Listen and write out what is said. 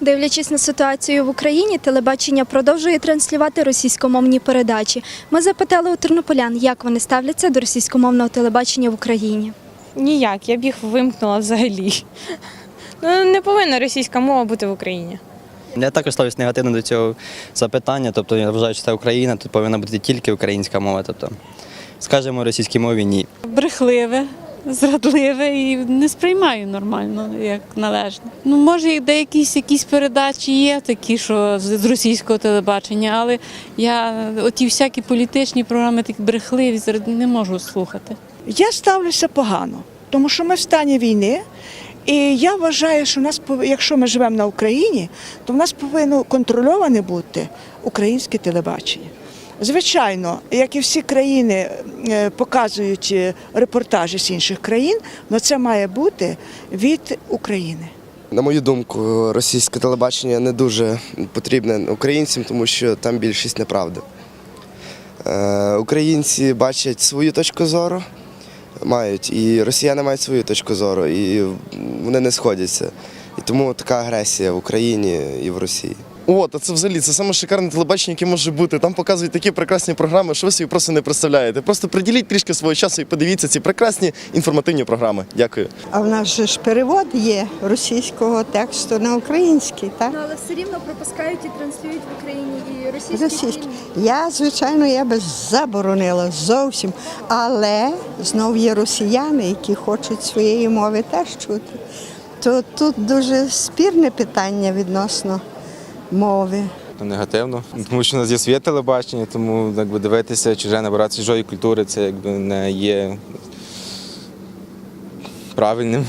Дивлячись на ситуацію в Україні, телебачення продовжує транслювати російськомовні передачі. Ми запитали у тернополян, як вони ставляться до російськомовного телебачення в Україні. Ніяк, я б їх вимкнула взагалі. Ну, не повинна російська мова бути в Україні. Я також ставлюсь негативно до цього запитання. Тобто я вважаю, що це Україна, тут повинна бути тільки українська мова. Тобто, скажемо російській мові ні. брехливе, зрадливе і не сприймаю нормально, як належне. Ну, може, деякісь якісь передачі є такі, що з російського телебачення, але я оті всякі політичні програми, такі брехливі, не можу слухати. Я ставлюся погано, тому що ми в стані війни. І я вважаю, що нас якщо ми живемо на Україні, то в нас повинно контрольоване бути українське телебачення. Звичайно, як і всі країни е, показують репортажі з інших країн, але це має бути від України. На мою думку, російське телебачення не дуже потрібне українцям, тому що там більшість неправди. Е, Українці бачать свою точку зору, мають, і росіяни мають свою точку зору, і вони не сходяться. І тому така агресія в Україні і в Росії. От, а це взагалі це саме шикарне телебачення, яке може бути. Там показують такі прекрасні програми, що ви собі просто не представляєте. Просто приділіть трішки свого часу і подивіться ці прекрасні інформативні програми. Дякую. А в нас же ж перевод є російського тексту на український, так? Ну, але все рівно пропускають і транслюють в Україні і російські. Російський. Я, звичайно, я би заборонила зовсім. Але знов є росіяни, які хочуть своєї мови теж чути. То тут дуже спірне питання відносно мови. Негативно, тому що у нас є своє телебачення, тому якби дивитися чуже набирати чужої культури, це якби не є правильним.